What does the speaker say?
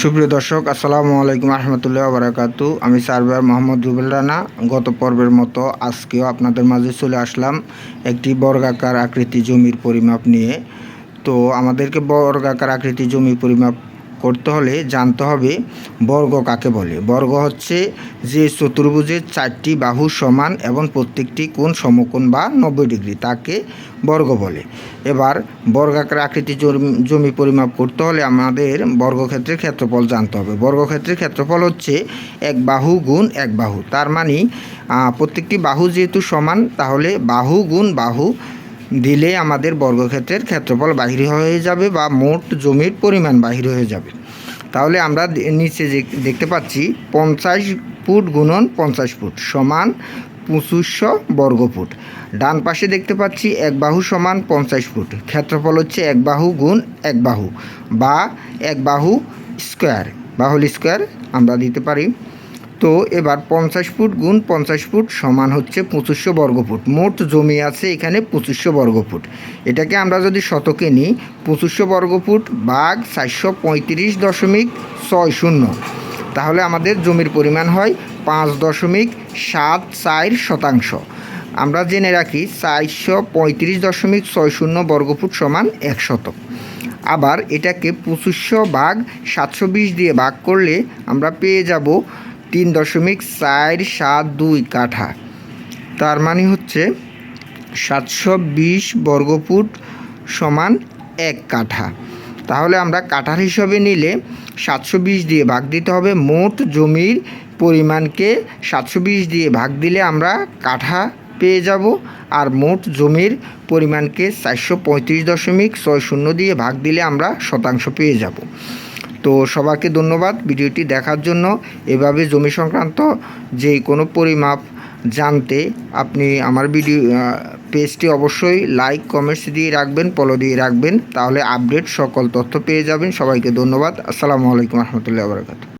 সুপ্রিয় দর্শক, আসসালামু আলাইকুম রহমতুল্লাহ বারাকাতু। আমি সার্ভার মোহাম্মদ রুবেল রানা। গত পর্বের মতো আজকেও আপনাদের মাঝে চলে আসলাম একটি বর্গাকার আকৃতি জমির পরিমাপ নিয়ে। তো আমাদেরকে বর্গাকার আকৃতি জমি পরিমাপ করতে হলে জানতে হবে বর্গ কাকে বলে। বর্গ হচ্ছে যে চতুর্ভুজের চারটি বাহু সমান এবং প্রত্যেকটি কোণ সমকোণ বা নব্বই ডিগ্রি, তাকে বর্গ বলে। এবার বর্গাকার আকৃতি জমি- জমি পরিমাপ করতে হলে আমাদের বর্গক্ষেত্রের ক্ষেত্রফল জানতে হবে। বর্গক্ষেত্রের ক্ষেত্রফল হচ্ছে এক বাহু গুণ এক বাহু, তার মানে প্রত্যেকটি বাহু যেহেতু সমান, তাহলে বাহু গুণ বাহু দিলে আমাদের বর্গক্ষেত্রের ক্ষেত্রফল বাহির হয়ে যাবে বা মোট জমির পরিমাণ বাহির হয়ে যাবে। তাহলে আমরা নিচে যে, দেখতে পাচ্ছি, পঞ্চাশ ফুট গুণন পঞ্চাশ ফুট সমান পঁচিশশো বর্গফুট। ডান পাশে দেখতে পাচ্ছি, এক বাহু সমান পঞ্চাশ ফুট। ক্ষেত্রফল হচ্ছে এক বাহু গুণ এক বাহু বা এক বাহু স্কোয়ার। বাহুল স্কোয়ার আমরা দিতে পারি। তো এবার পঞ্চাশ ফুট গুণ পঞ্চাশ ফুট সমান হচ্ছে পঁচিশশো বর্গফুট মোট জমি আছে এখানে পঁচিশশো বর্গফুট এটাকে আমরা যদি শতকে নিই, পঁচিশশো বর্গফুট বাঘ চারশো পঁয়ত্রিশ দশমিক ছয় শূন্য। তাহলে আমাদের জমির পরিমাণ হয় পাঁচ দশমিক সাত চার শতাংশ। আমরা জেনে রাখি চারশো পঁয়ত্রিশ দশমিক ছয় শূন্য বর্গফুট সমান এক শতক। আবার এটাকে পঁচিশশো ভাগ সাতশো বিশ দিয়ে ভাগ করলে আমরা পেয়ে যাব তিন দশমিক চার সাত দুই কাঠা। তার মানে হচ্ছে সাতশো বিশ বর্গফুট সমান এক কাঠা। তাহলে আমরা কাঠার হিসাবে নিলে সাতশো বিশ দিয়ে ভাগ দিতে হবে। মোট জমির পরিমাণকে সাতশো বিশ দিয়ে ভাগ দিলে আমরা কাঠা পেয়ে যাব আর মোট জমির পরিমাণকে চারশো পঁয়ত্রিশ দশমিক ছয় শূন্য দিয়ে ভাগ দিলে আমরা শতাংশ পেয়ে যাব। তো সবাইকে ধন্যবাদ ভিডিওটি দেখার জন্য। এভাবে জমি সংক্রান্ত যে কোনো পরিমাপ জানতে আপনি আমার ভিডিও পেজটি অবশ্যই লাইক কমেন্টস দিয়ে রাখবেন ফলো দিয়ে রাখবেন। তাহলে আপডেট সকল তথ্য পেয়ে যাবেন। সবাইকে ধন্যবাদ। আসসালামু আলাইকুম রহমতুল্লাহ বারকাত